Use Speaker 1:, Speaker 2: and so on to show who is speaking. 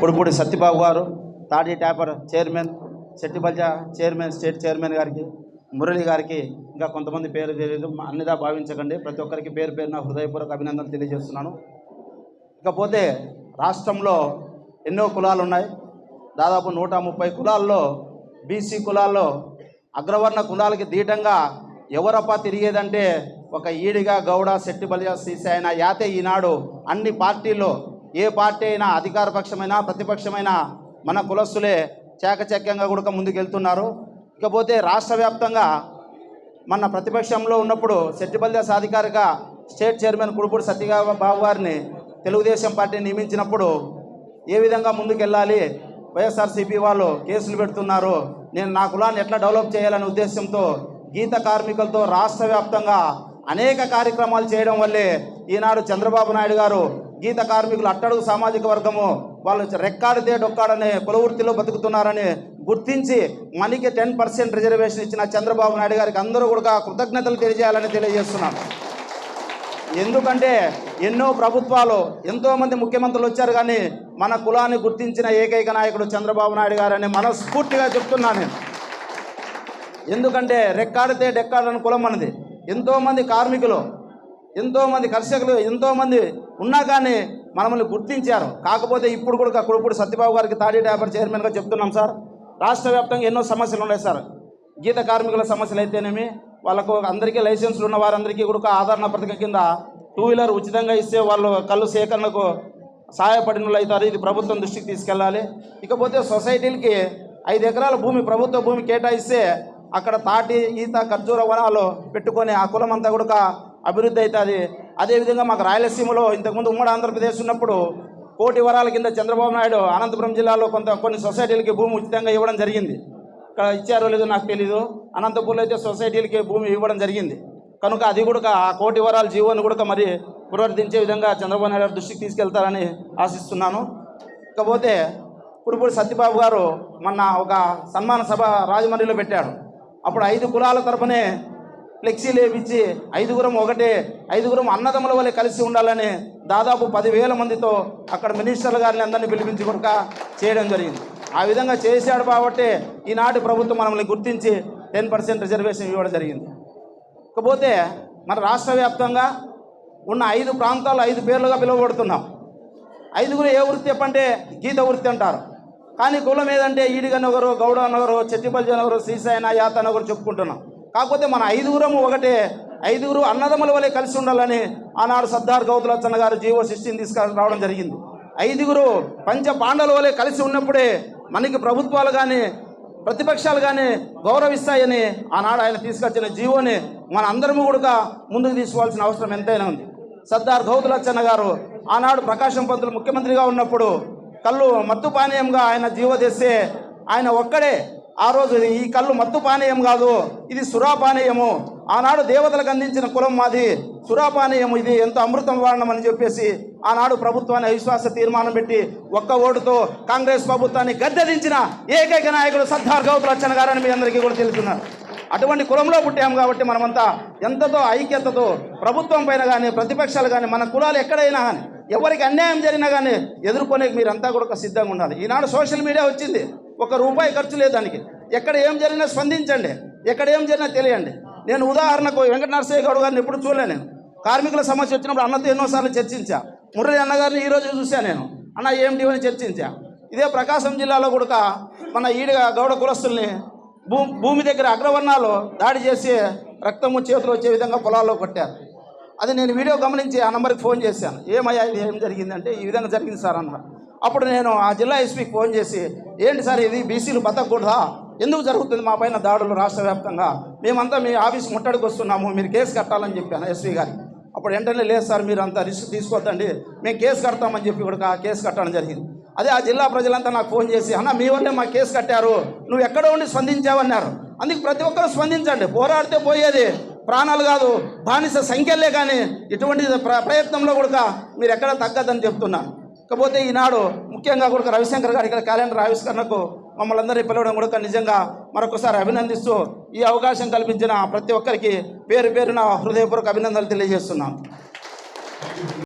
Speaker 1: పుడిపూడి సత్యబాబు గారు తాడి tapper chairman Settibalija chairman state chairman గారికి మురళి గారికి ఇంకా కొంతమంది పేరు తెలియదు. అన్నిదా భావించకండి. ప్రతి ఒక్కరికి పేరు పేరున హృదయపూర్వక అభినందనలు తెలియజేస్తున్నాను. ఇకపోతే రాష్ట్రంలో ఎన్నో కులాలు ఉన్నాయి. దాదాపు నూట ముప్పై కులాల్లో బీసీ కులాల్లో అగ్రవర్ణ కులాలకి దీటంగా ఎవరప్ప తిరిగేదంటే ఒక ఈడిగా గౌడ శెట్టి బలిజ సీసీ అయిన యాతే ఈనాడు అన్ని పార్టీల్లో ఏ పార్టీ అయినా అధికార పక్షమైనా ప్రతిపక్షమైనా మన కులస్తులే చాకచక్యంగా కూడా ముందుకెళ్తున్నారు. ఇకపోతే రాష్ట్ర వ్యాప్తంగా మన ప్రతిపక్షంలో ఉన్నప్పుడు సెట్టిపల్లి సాధికారిక స్టేట్ చైర్మన్ కుడుపూడి సత్యబాబు గారిని తెలుగుదేశం పార్టీ నియమించినప్పుడు ఏ విధంగా ముందుకెళ్ళాలి వైఎస్ఆర్సీపీ వాళ్ళు కేసులు పెడుతున్నారు నేను నా కులాన్ని ఎట్లా డెవలప్ చేయాలనే ఉద్దేశంతో గీత కార్మికులతో రాష్ట్ర వ్యాప్తంగా అనేక కార్యక్రమాలు చేయడం వల్లే ఈనాడు చంద్రబాబు నాయుడు గారు గీత కార్మికులు అట్టడుగు సామాజిక వర్గము వాళ్ళు రెక్కాడితే డొక్కాడనే కులవృత్తిలో బతుకుతున్నారని గుర్తించి మనకి టెన్ పర్సెంట్ రిజర్వేషన్ ఇచ్చిన చంద్రబాబు నాయుడు గారికి అందరూ కూడా కృతజ్ఞతలు తెలియజేయాలని తెలియజేస్తున్నాను ఎందుకంటే ఎన్నో ప్రభుత్వాలు ఎంతోమంది ముఖ్యమంత్రులు వచ్చారు కానీ మన కులాన్ని గుర్తించిన ఏకైక నాయకుడు చంద్రబాబు నాయుడు గారని మనస్ఫూర్తిగా చెప్తున్నాను నేను. ఎందుకంటే రెక్కాడితే డెక్కాడని కులం మనది. ఎంతోమంది కార్మికులు ఎంతోమంది కర్షకులు ఎంతోమంది ఉన్నా కానీ మనల్ని గుర్తించారు. కాకపోతే ఇప్పుడు కూడా కుడుపుడు సత్యబాబు గారికి తాడీ డాబర్ చైర్మన్గా చెప్తున్నాం సార్. రాష్ట్ర వ్యాప్తంగా ఎన్నో సమస్యలు ఉన్నాయి సార్. గీత కార్మికుల సమస్యలు అయితేనేమి వాళ్ళకు అందరికీ లైసెన్సులు ఉన్న వారందరికీ కూడా ఒక ఆదరణ పథకం కింద టూ వీలర్ ఉచితంగా ఇస్తే వాళ్ళు కళ్ళు సేకరణకు సహాయపడిన వాళ్ళు అవుతారు. ఇది ప్రభుత్వం దృష్టికి తీసుకెళ్ళాలి. ఇకపోతే సొసైటీలకి ఐదు ఎకరాల భూమి ప్రభుత్వ భూమి కేటాయిస్తే అక్కడ తాటి ఈత ఖర్జూర వనాలు పెట్టుకొని ఆ కులం అంతా కూడా అభివృద్ధి అవుతుంది. అదేవిధంగా మాకు రాయలసీమలో ఇంతకుముందు ఉమ్మడి ఆంధ్రప్రదేశ్ ఉన్నప్పుడు కోటి వరాల కింద చంద్రబాబు నాయుడు అనంతపురం జిల్లాలో కొంత కొన్ని సొసైటీలకి భూమి ఉచితంగా ఇవ్వడం జరిగింది. ఇక్కడ ఇచ్చారో లేదో నాకు తెలీదు. అనంతపూర్లో అయితే సొసైటీలకి భూమి ఇవ్వడం జరిగింది. కనుక అది కూడా ఆ కోటి వరాల జీవోని కూడా మరి పునరుద్ధరించే విధంగా చంద్రబాబు నాయుడు దృష్టికి తీసుకెళ్తారని ఆశిస్తున్నాను. ఇకపోతే కురుపూడి సత్యబాబు గారు మొన్న ఒక సన్మాన సభ రాజమండ్రిలో పెట్టాడు. అప్పుడు ఐదు కులాల తరపునే ఫ్లెక్సీలు వేపించి ఐదుగురం ఒకటే ఐదుగురం అన్నదమ్ముల వల్ల కలిసి ఉండాలని దాదాపు పదివేల మందితో అక్కడ మినిస్టర్ల గారిని అందరినీ పిలిపించి కొరక చేయడం జరిగింది. ఆ విధంగా చేశాడు కాబట్టి ఈనాటి ప్రభుత్వం మనల్ని గుర్తించి టెన్ పర్సెంట్ రిజర్వేషన్ ఇవ్వడం జరిగింది. ఇకపోతే మన రాష్ట్ర వ్యాప్తంగా ఉన్న ఐదు ప్రాంతాలు ఐదు పేర్లుగా పిలువబడుతున్నాం. ఐదుగురు ఏ వృత్తి చెప్పంటే గీత వృత్తి అంటారు. కానీ కులం ఏదంటే ఈడిగ నగరు గౌడ నగరు చెట్టిపల్లి నగరు శ్రీశైన యాత నగరు చెప్పుకుంటున్నాం. కాకపోతే మన ఐదుగురము ఒకటే ఐదుగురు అన్నదమ్ముల వలె కలిసి ఉండాలని ఆనాడు సర్దార్ గౌతులచ్చన్న గారు జీవో సిస్టీని తీసుకురావడం జరిగింది. ఐదుగురు పంచ పాండవుల వలె కలిసి ఉన్నప్పుడే మనకి ప్రభుత్వాలు కానీ ప్రతిపక్షాలు కానీ గౌరవిస్తాయని ఆనాడు ఆయన తీసుకొచ్చిన జీవోని మన అందరము కూడా ముందుకు తీసుకోవాల్సిన అవసరం ఎంతైనా ఉంది. సర్దార్ గౌతులచ్చన్న గారు ఆనాడు ప్రకాశం పంతులు ముఖ్యమంత్రిగా ఉన్నప్పుడు కళ్ళు మత్తు పానీయంగా ఆయన జీవో తెస్తే ఆయన ఒక్కడే ఆ రోజు ఈ కళ్ళు మత్తు పానీయం కాదు ఇది సురాపానీయము ఆనాడు దేవతలకు అందించిన కులం మాది. సురాపానీయము ఇది ఎంత అమృతం వాడడం అని చెప్పేసి ఆనాడు ప్రభుత్వాన్ని అవిశ్వాస తీర్మానం పెట్టి ఒక్క ఓటుతో కాంగ్రెస్ ప్రభుత్వాన్ని గద్దెదించిన ఏకైక నాయకుడు సర్దార్ గౌతులచ్చన్న గారని మీ అందరికీ కూడా తెలుస్తున్నారు. అటువంటి కులంలో పుట్టాము కాబట్టి మనమంతా ఎంతతో ఐక్యతతో ప్రభుత్వం పైన కానీ ప్రతిపక్షాలు కానీ మన కులాలు ఎక్కడైనా కానీ ఎవరికి అన్యాయం జరిగినా కానీ ఎదుర్కొనే మీరంతా కూడా ఒక సిద్ధంగా ఉండాలి. ఈనాడు సోషల్ మీడియా వచ్చింది. ఒక రూపాయి ఖర్చు లేదు దానికి. ఎక్కడ ఏం జరిగినా స్పందించండి. ఎక్కడ ఏం జరిగినా తెలియండి. నేను ఉదాహరణకు వెంకట నరసయ్య గౌడ్ గారిని ఎప్పుడు చూడలే నేను. కార్మికుల సమస్య వచ్చినప్పుడు అన్నతో ఎన్నోసార్లు చర్చించా. మురళి అన్నగారిని ఈరోజు చూశాను నేను. అన్న ఏమిటి అని చర్చించా. ఇదే ప్రకాశం జిల్లాలో కూడా మన ఈడిగా గౌడ కులస్తుల్ని భూ భూమి దగ్గర అగ్రవర్ణాలు దాడి చేసి రక్తము చేతులు వచ్చే విధంగా పొలాల్లో కొట్టారు. అది నేను వీడియో గమనించి ఆ నెంబర్కి ఫోన్ చేశాను. ఏమయ్యా ఇది? ఏం జరిగిందంటే ఈ విధంగా జరిగింది సార్ అన్నారు. అప్పుడు నేను ఆ జిల్లా ఎస్పీకి ఫోన్ చేసి ఏంటి సార్ ఇది బీసీలు బతకూడదా ఎందుకు జరుగుతుంది మా పైన దాడులు రాష్ట్ర వ్యాప్తంగా? మేమంతా మీ ఆఫీస్ ముట్టడికి వస్తున్నాము మీరు కేసు కట్టాలని చెప్పాను ఎస్పీ గారి అప్పుడు వెంటనే లేదు సార్ మీరు అంత రిస్క్ తీసుకోవద్దండి మేము కేసు కడతామని చెప్పి కూడా కేసు కట్టడం జరిగింది. అదే ఆ జిల్లా ప్రజలంతా నాకు ఫోన్ చేసి అన్న మీ వల్లే మా కేసు కట్టారు నువ్వు ఎక్కడ ఉండి స్పందించావన్నారు అందుకు ప్రతి ఒక్కరు స్పందించండి పోరాడితే పోయేది. ప్రాణాలు కాదు బానిస సంఖ్యలే కానీ ఇటువంటి ప్ర- ప్రయత్నంలో కూడా మీరు ఎక్కడ తగ్గదని చెప్తున్నాను. కాకపోతే ఈనాడు ముఖ్యంగా కూడా రవిశంకర్ గారి ఇక్కడ క్యాలెండర్ ఆవిష్కరణకు మమ్మల్ని అందరినీ పిలవడం కూడా నిజంగా మరొకసారి అభినందిస్తూ ఈ అవకాశం కల్పించిన ప్రతి ఒక్కరికి పేరు పేరున హృదయపూర్వక అభినందనలు తెలియజేస్తున్నాను